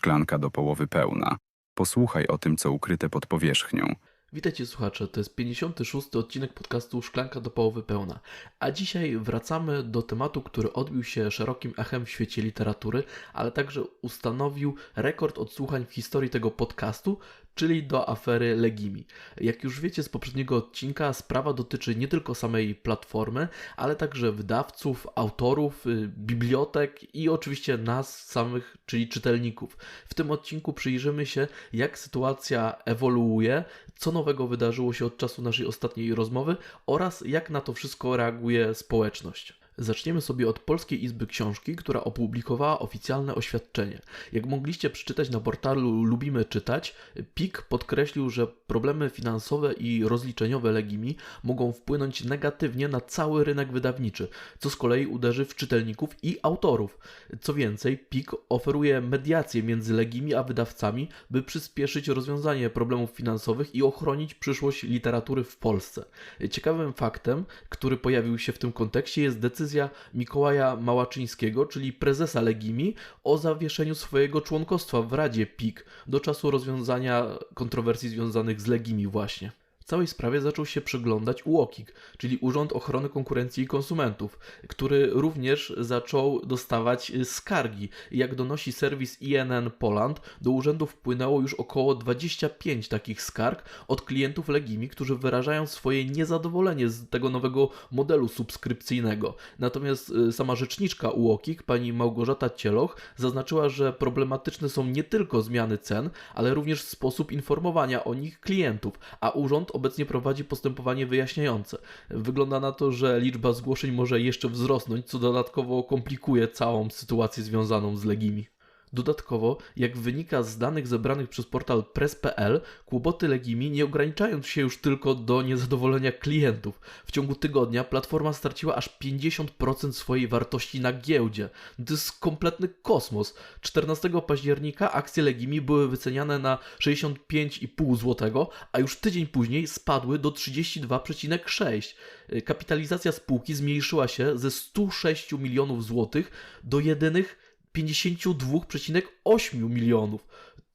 szklanka do połowy pełna. Posłuchaj o tym, co ukryte pod powierzchnią. Witajcie słuchacze, to jest 56. odcinek podcastu Szklanka do połowy pełna. A dzisiaj wracamy do tematu, który odbił się szerokim echem w świecie literatury, ale także ustanowił rekord odsłuchań w historii tego podcastu, czyli do afery Legimi. Jak już wiecie z poprzedniego odcinka, sprawa dotyczy nie tylko samej platformy, ale także wydawców, autorów, y, bibliotek i oczywiście nas samych, czyli czytelników. W tym odcinku przyjrzymy się, jak sytuacja ewoluuje, co nowego wydarzyło się od czasu naszej ostatniej rozmowy oraz jak na to wszystko reaguje społeczność. Zaczniemy sobie od Polskiej Izby Książki, która opublikowała oficjalne oświadczenie. Jak mogliście przeczytać na portalu Lubimy Czytać, PIK podkreślił, że problemy finansowe i rozliczeniowe Legimi mogą wpłynąć negatywnie na cały rynek wydawniczy, co z kolei uderzy w czytelników i autorów. Co więcej, PIK oferuje mediację między Legimi a wydawcami, by przyspieszyć rozwiązanie problemów finansowych i ochronić przyszłość literatury w Polsce. Ciekawym faktem, który pojawił się w tym kontekście jest decyzja decyzja Mikołaja Małaczyńskiego, czyli prezesa Legimi, o zawieszeniu swojego członkostwa w Radzie PIK do czasu rozwiązania kontrowersji związanych z Legimi właśnie całej sprawie zaczął się przyglądać UOKiK, czyli Urząd Ochrony Konkurencji i Konsumentów, który również zaczął dostawać y, skargi. Jak donosi serwis INN Poland, do urzędu wpłynęło już około 25 takich skarg od klientów Legimi, którzy wyrażają swoje niezadowolenie z tego nowego modelu subskrypcyjnego. Natomiast y, sama rzeczniczka UOKiK, pani Małgorzata Cieloch, zaznaczyła, że problematyczne są nie tylko zmiany cen, ale również sposób informowania o nich klientów, a urząd obecnie prowadzi postępowanie wyjaśniające. Wygląda na to, że liczba zgłoszeń może jeszcze wzrosnąć, co dodatkowo komplikuje całą sytuację związaną z Legimi. Dodatkowo, jak wynika z danych zebranych przez portal press.pl, kłopoty Legimi nie ograniczają się już tylko do niezadowolenia klientów. W ciągu tygodnia platforma straciła aż 50% swojej wartości na giełdzie. To jest kompletny kosmos. 14 października akcje Legimi były wyceniane na 65,5 zł, a już tydzień później spadły do 32,6. Kapitalizacja spółki zmniejszyła się ze 106 milionów złotych do jedynych 52,8 milionów.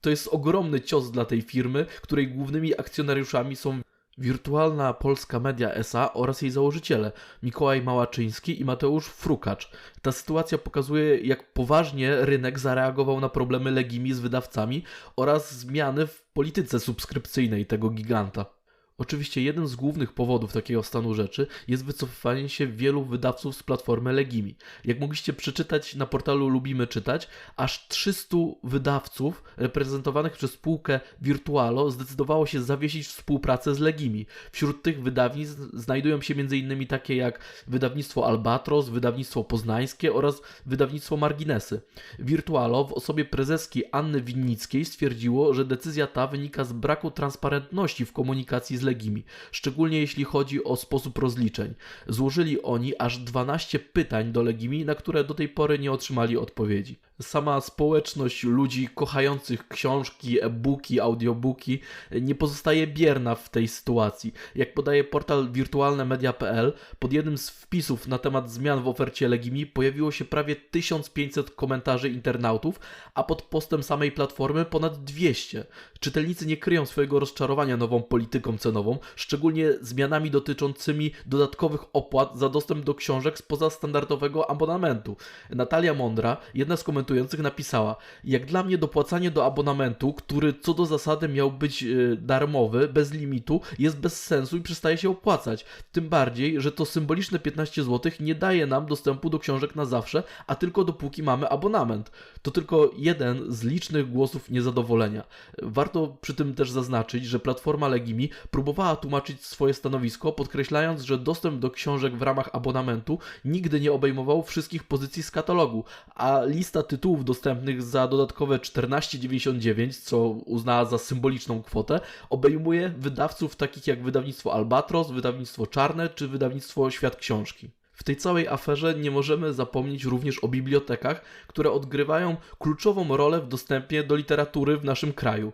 To jest ogromny cios dla tej firmy, której głównymi akcjonariuszami są Wirtualna Polska Media SA oraz jej założyciele Mikołaj Małaczyński i Mateusz Frukacz. Ta sytuacja pokazuje, jak poważnie rynek zareagował na problemy Legimi z wydawcami oraz zmiany w polityce subskrypcyjnej tego giganta. Oczywiście jeden z głównych powodów takiego stanu rzeczy jest wycofywanie się wielu wydawców z platformy Legimi. Jak mogliście przeczytać na portalu Lubimy Czytać, aż 300 wydawców reprezentowanych przez spółkę Virtualo zdecydowało się zawiesić współpracę z Legimi. Wśród tych wydawnictw znajdują się m.in. takie jak wydawnictwo Albatros, wydawnictwo Poznańskie oraz wydawnictwo Marginesy. Virtualo w osobie prezeski Anny Winnickiej stwierdziło, że decyzja ta wynika z braku transparentności w komunikacji z Legimi Legimi, szczególnie jeśli chodzi o sposób rozliczeń. Złożyli oni aż 12 pytań do Legimi, na które do tej pory nie otrzymali odpowiedzi sama społeczność ludzi kochających książki, e-booki, audiobooki nie pozostaje bierna w tej sytuacji. Jak podaje portal wirtualnemedia.pl, pod jednym z wpisów na temat zmian w ofercie Legimi pojawiło się prawie 1500 komentarzy internautów, a pod postem samej platformy ponad 200. Czytelnicy nie kryją swojego rozczarowania nową polityką cenową, szczególnie zmianami dotyczącymi dodatkowych opłat za dostęp do książek spoza standardowego abonamentu. Natalia Mądra, jedna z komentarzy komentujących napisała: Jak dla mnie dopłacanie do abonamentu, który co do zasady miał być yy, darmowy, bez limitu, jest bez sensu i przestaje się opłacać. Tym bardziej, że to symboliczne 15 zł nie daje nam dostępu do książek na zawsze, a tylko dopóki mamy abonament. To tylko jeden z licznych głosów niezadowolenia. Warto przy tym też zaznaczyć, że platforma Legimi próbowała tłumaczyć swoje stanowisko, podkreślając, że dostęp do książek w ramach abonamentu nigdy nie obejmował wszystkich pozycji z katalogu, a lista tytułów tytułów dostępnych za dodatkowe 14,99, co uznała za symboliczną kwotę, obejmuje wydawców takich jak wydawnictwo Albatros, wydawnictwo Czarne czy wydawnictwo Świat Książki. W tej całej aferze nie możemy zapomnieć również o bibliotekach, które odgrywają kluczową rolę w dostępie do literatury w naszym kraju.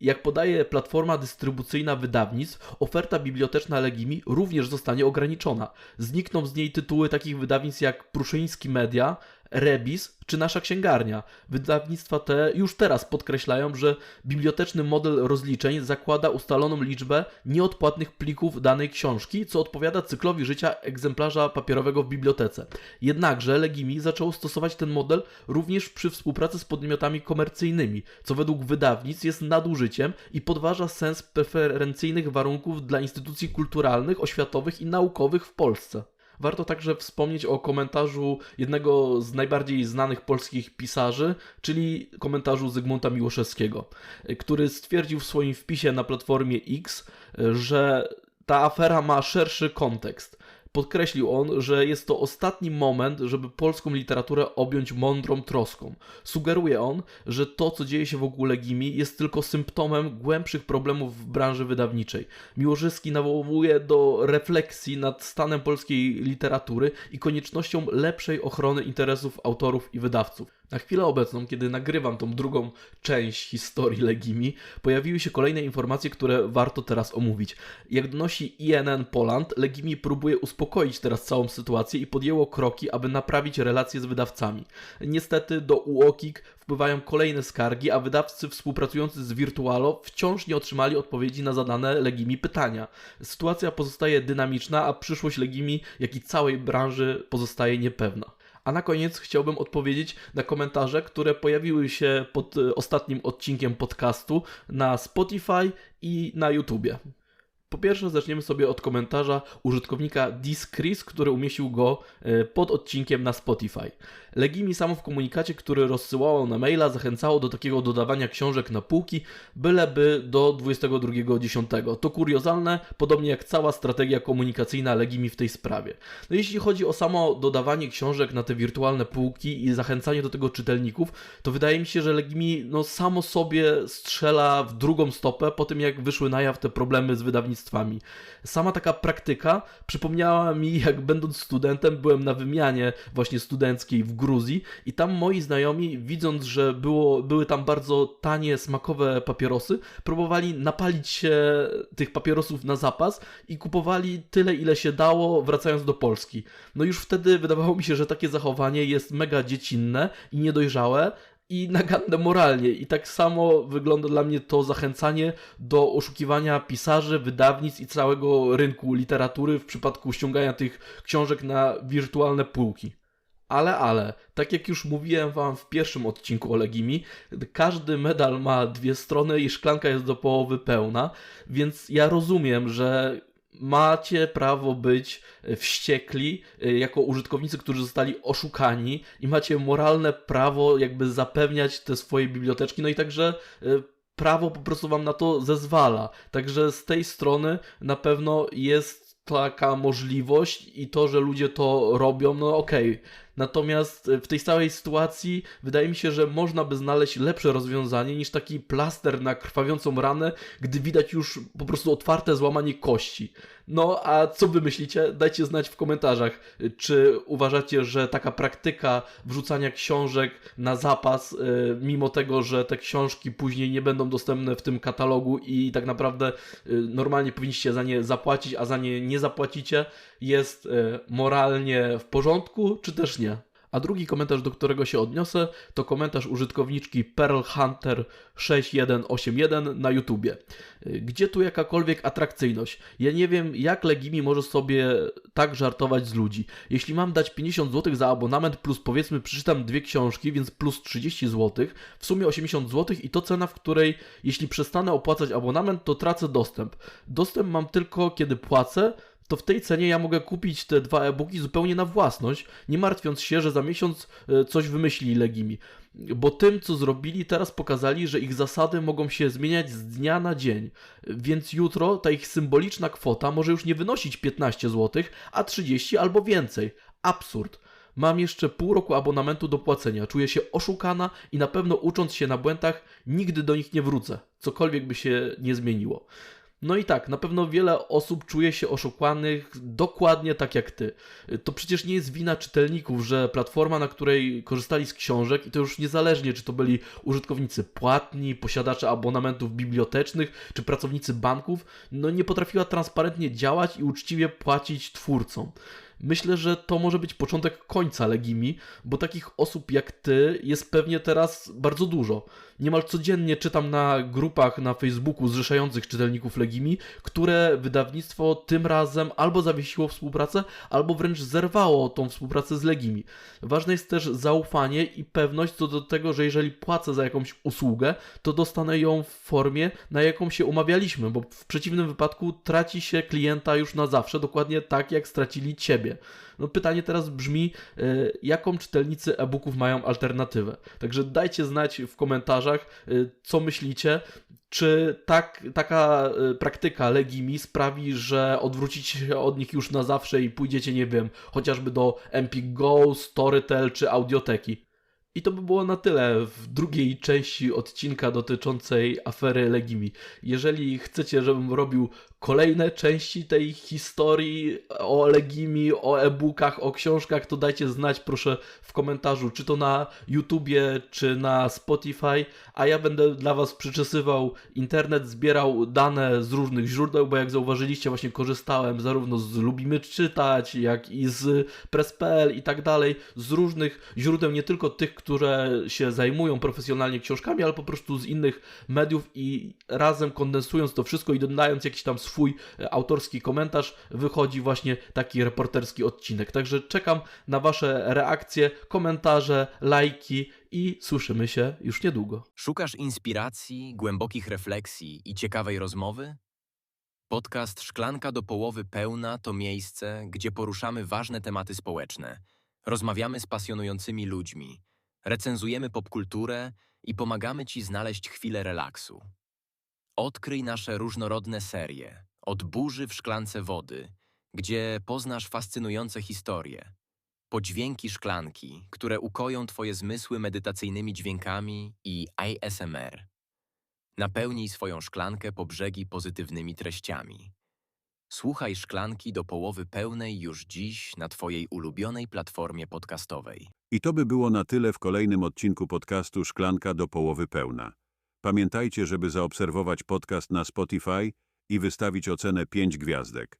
Jak podaje platforma dystrybucyjna wydawnictw, oferta biblioteczna Legimi również zostanie ograniczona. Znikną z niej tytuły takich wydawnictw jak Pruszyński Media, Rebis czy nasza księgarnia. Wydawnictwa te już teraz podkreślają, że biblioteczny model rozliczeń zakłada ustaloną liczbę nieodpłatnych plików danej książki, co odpowiada cyklowi życia egzemplarza papierowego w bibliotece. Jednakże Legimi zaczęło stosować ten model również przy współpracy z podmiotami komercyjnymi, co według wydawnictw jest nadużyciem i podważa sens preferencyjnych warunków dla instytucji kulturalnych, oświatowych i naukowych w Polsce. Warto także wspomnieć o komentarzu jednego z najbardziej znanych polskich pisarzy, czyli komentarzu Zygmunta Miłoszewskiego, który stwierdził w swoim wpisie na platformie X, że ta afera ma szerszy kontekst. Podkreślił on, że jest to ostatni moment, żeby polską literaturę objąć mądrą troską. Sugeruje on, że to, co dzieje się wokół Legimi, jest tylko symptomem głębszych problemów w branży wydawniczej. Miłoszewski nawołuje do refleksji nad stanem polskiej literatury i koniecznością lepszej ochrony interesów autorów i wydawców. Na chwilę obecną, kiedy nagrywam tą drugą część historii Legimi, pojawiły się kolejne informacje, które warto teraz omówić. Jak donosi INN Poland, Legimi próbuje uspokoić teraz całą sytuację i podjęło kroki, aby naprawić relacje z wydawcami. Niestety do UOKiK wpływają kolejne skargi, a wydawcy współpracujący z Virtualo wciąż nie otrzymali odpowiedzi na zadane Legimi pytania. Sytuacja pozostaje dynamiczna, a przyszłość Legimi, jak i całej branży pozostaje niepewna. A na koniec chciałbym odpowiedzieć na komentarze, które pojawiły się pod e, ostatnim odcinkiem podcastu na Spotify i na YouTubie. Po pierwsze, zaczniemy sobie od komentarza użytkownika Discris, który umieścił go e, pod odcinkiem na Spotify. Legimi samo w komunikacie, który rozsyłało na maila, zachęcało do takiego dodawania książek na półki, byleby do 22.10. To kuriozalne, podobnie jak cała strategia komunikacyjna Legimi w tej sprawie. No jeśli chodzi o samo dodawanie książek na te wirtualne półki i zachęcanie do tego czytelników, to wydaje mi się, że Legimi no, samo sobie strzela w drugą stopę po tym, jak wyszły na jaw te problemy z Sama taka praktyka przypomniała mi, jak będąc studentem, byłem na wymianie właśnie studenckiej w Gruzji i tam moi znajomi, widząc, że było, były tam bardzo tanie, smakowe papierosy, próbowali napalić się tych papierosów na zapas i kupowali tyle, ile się dało, wracając do Polski. No już wtedy wydawało mi się, że takie zachowanie jest mega dziecinne i niedojrzałe, i naganne moralnie. I tak samo wygląda dla mnie to zachęcanie do oszukiwania pisarzy, wydawnictw i całego rynku literatury w przypadku ściągania tych książek na wirtualne półki. Ale, ale, tak jak już mówiłem wam w pierwszym odcinku o Legimi, każdy medal ma dwie strony i szklanka jest do połowy pełna, więc ja rozumiem, że macie prawo być wściekli y, jako użytkownicy, którzy zostali oszukani i macie moralne prawo jakby zapewniać te swoje biblioteczki, no i także y, prawo po prostu wam na to zezwala. Także z tej strony na pewno jest taka możliwość i to, że ludzie to robią, no okej. Okay. Natomiast w tej całej sytuacji wydaje mi się, że można by znaleźć lepsze rozwiązanie niż taki plaster na krwawiącą ranę, gdy widać już po prostu otwarte złamanie kości. No a co wy myślicie? Dajcie znać w komentarzach, czy uważacie, że taka praktyka wrzucania książek na zapas, y, mimo tego, że te książki później nie będą dostępne w tym katalogu i tak naprawdę y, normalnie powinniście za nie zapłacić, a za nie nie zapłacicie, jest y, moralnie w porządku, czy też nie? A drugi komentarz, do którego się odniosę, to komentarz użytkowniczki Pearl Hunter 6181 na YouTubie. Gdzie tu jakakolwiek atrakcyjność? Ja nie wiem, jak Legimi może sobie tak żartować z ludzi. Jeśli mam dać 50 zł za abonament, plus powiedzmy przeczytam dwie książki, więc plus 30 zł, w sumie 80 zł i to cena, w której jeśli przestanę opłacać abonament, to tracę dostęp. Dostęp mam tylko kiedy płacę, to w tej cenie ja mogę kupić te dwa e-booki zupełnie na własność, nie martwiąc się, że za miesiąc e, coś wymyśli Legimi. Bo tym, co zrobili, teraz pokazali, że ich zasady mogą się zmieniać z dnia na dzień. Więc jutro ta ich symboliczna kwota może już nie wynosić 15 zł, a 30 albo więcej. Absurd. Mam jeszcze pół roku abonamentu do płacenia. Czuję się oszukana i na pewno ucząc się na błędach, nigdy do nich nie wrócę. Cokolwiek by się nie zmieniło. No i tak, na pewno wiele osób czuje się oszukanych dokładnie tak jak ty. To przecież nie jest wina czytelników, że platforma, na której korzystali z książek, i to już niezależnie, czy to byli użytkownicy płatni, posiadacze abonamentów bibliotecznych, czy pracownicy banków, no nie potrafiła transparentnie działać i uczciwie płacić twórcom. Myślę, że to może być początek końca Legimi, bo takich osób jak ty jest pewnie teraz bardzo dużo. Niemal codziennie czytam na grupach na Facebooku zrzeszających czytelników Legimi, które wydawnictwo tym razem albo zawiesiło współpracę, albo wręcz zerwało tą współpracę z Legimi. Ważne jest też zaufanie i pewność co do tego, że jeżeli płacę za jakąś usługę, to dostanę ją w formie, na jaką się umawialiśmy, bo w przeciwnym wypadku traci się klienta już na zawsze, dokładnie tak jak stracili ciebie. No pytanie teraz brzmi, y, jaką czytelnicy e-booków mają alternatywę? Także dajcie znać w komentarzach, y, co myślicie. Czy tak, taka y, praktyka Legimi sprawi, że odwrócicie się od nich już na zawsze i pójdziecie, nie wiem, chociażby do Empik Go, Storytel czy Audioteki? I to by było na tyle w drugiej części odcinka dotyczącej afery Legimi. Jeżeli chcecie, żebym robił kolejne części tej historii o Legimi, o e-bookach, o książkach, to dajcie znać proszę w komentarzu, czy to na YouTubie, czy na Spotify, a ja będę dla Was przyczesywał internet, zbierał dane z różnych źródeł, bo jak zauważyliście, właśnie korzystałem zarówno z Lubimy Czytać, jak i z Press.pl i tak dalej, z różnych źródeł, nie tylko tych, które się zajmują profesjonalnie książkami, ale po prostu z innych mediów i razem kondensując to wszystko i dodając jakiś tam swój e, autorski komentarz, wychodzi właśnie taki reporterski odcinek. Także czekam na Wasze reakcje, komentarze, lajki i słyszymy się już niedługo. Szukasz inspiracji, głębokich refleksji i ciekawej rozmowy? Podcast Szklanka do połowy pełna to miejsce, gdzie poruszamy ważne tematy społeczne, rozmawiamy z pasjonującymi ludźmi, recenzujemy popkulturę i pomagamy Ci znaleźć chwilę relaksu. Odkryj nasze różnorodne serie, od burzy w szklance wody, gdzie poznasz fascynujące historie, po dźwięki szklanki, które ukoją Twoje zmysły medytacyjnymi dźwiękami i ASMR. Napełnij swoją szklankę po brzegi pozytywnymi treściami. Słuchaj szklanki do połowy pełnej już dziś na Twojej ulubionej platformie podcastowej. I to by było na tyle w kolejnym odcinku podcastu Szklanka do połowy pełna. Pamiętajcie, żeby zaobserwować podcast na Spotify i wystawić ocenę 5 gwiazdek.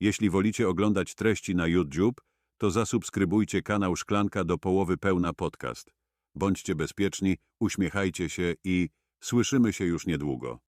Jeśli wolicie oglądać treści na YouTube, to zasubskrybujcie kanał Szklanka do połowy pełna podcast. Bądźcie bezpieczni, uśmiechajcie się i słyszymy się już niedługo.